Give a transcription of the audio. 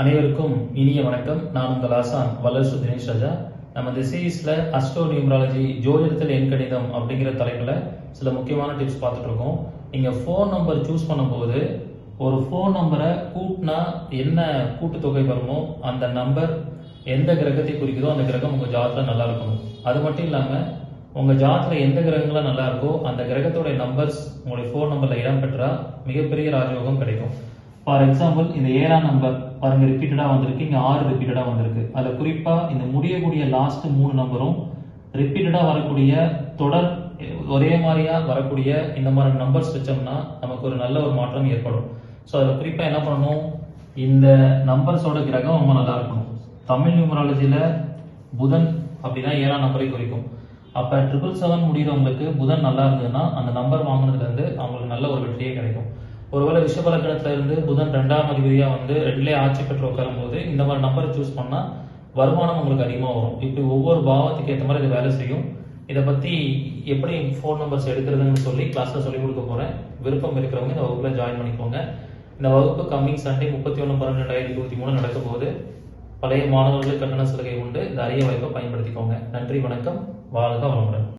அனைவருக்கும் இனிய வணக்கம். நான் உங்கள் ஆசான் வல்லரசு தினேஷ் ராஜா. நம்ம இந்த சீரீஸில் அஸ்ட்ரோ நியூமராலஜி ஜோதிடத்தில் எண் கணிதம் அப்படிங்கிற தலைப்பில் சில முக்கியமான டிப்ஸ் பார்த்துட்டு இருக்கோம். நீங்கள் ஃபோன் நம்பர் சூஸ் பண்ணும்போது ஒரு ஃபோன் நம்பரை கூட்டினா என்ன கூட்டுத்தொகை வருமோ அந்த நம்பர் எந்த கிரகத்தை குறிக்குதோ அந்த கிரகம் உங்கள் ஜாதத்தில் நல்லா இருக்கணும். அது மட்டும் இல்லாமல் உங்கள் ஜாத்தில் எந்த கிரகங்களாக நல்லா இருக்கோ அந்த கிரகத்தோடைய நம்பர்ஸ் உங்களுடைய ஃபோன் நம்பரில் இடம்பெற்றால் மிகப்பெரிய ராஜயோகம் கிடைக்கும். ஃபார் எக்ஸாம்பிள் இந்த ஏழாம் நம்பர் பாருங்க ரிப்பீட்டடாக வந்திருக்கு. இங்கே ஆறு ரிப்பீட்டடாக வந்திருக்கு. அதில் குறிப்பாக இந்த முடியக்கூடிய லாஸ்ட் மூணு நம்பரும் ரிப்பீட்டடாக வரக்கூடிய தொடர் ஒரே மாதிரியாக வரக்கூடிய இந்த மாதிரி நம்பர்ஸ் வச்சோம்னா நமக்கு ஒரு நல்ல ஒரு மாற்றம் ஏற்படும். ஸோ அதில் குறிப்பாக என்ன பண்ணணும்? இந்த நம்பர்ஸோட கிரகம் ரொம்ப நல்லா இருக்கணும். தமிழ் நியூமராலஜியில் புதன் அப்படின்னா ஏழாம் நம்பரை குறிக்கும். அப்போ ட்ரிபிள் செவன் முடிகிறவங்களுக்கு புதன் நல்லா இருந்ததுன்னா அந்த நம்பர் வாங்கினதுலேருந்து அவங்களுக்கு நல்ல ஒரு வெற்றியே கிடைக்கும். ஒருவேளை ரிஷபலக்கணத்துல இருந்து புதன் ரெண்டாம் அதிபதியா வந்து ரெண்டுலேயே ஆட்சி பெற்று உட்காரும் போது இந்த மாதிரி நம்பரை சூஸ் பண்ணா வருமானம் உங்களுக்கு அதிகமாக வரும். இப்படி ஒவ்வொரு பாவத்துக்கு ஏற்ற மாதிரி இது வேலை செய்யும். இதை பத்தி எப்படி ஃபோன் நம்பர்ஸ் எடுக்கிறதுன்னு சொல்லி கிளாஸ்ல சொல்லி கொடுக்க போறேன். விருப்பம் இருக்கிறவங்க இந்த வகுப்புல ஜாயின் பண்ணிக்கோங்க. இந்த வகுப்பு கம்மிங் சண்டே முப்பத்தி ஒன்று பன்னெண்டு ரெண்டாயிரத்தி இருபத்தி மூணு நடக்க போகுது. பழைய மாணவர்களுக்கு கட்டண சலுகை உண்டு. இந்த அரிய வாய்ப்பை பயன்படுத்திக்கோங்க. நன்றி வணக்கம். வாழ்க வளமுடன்.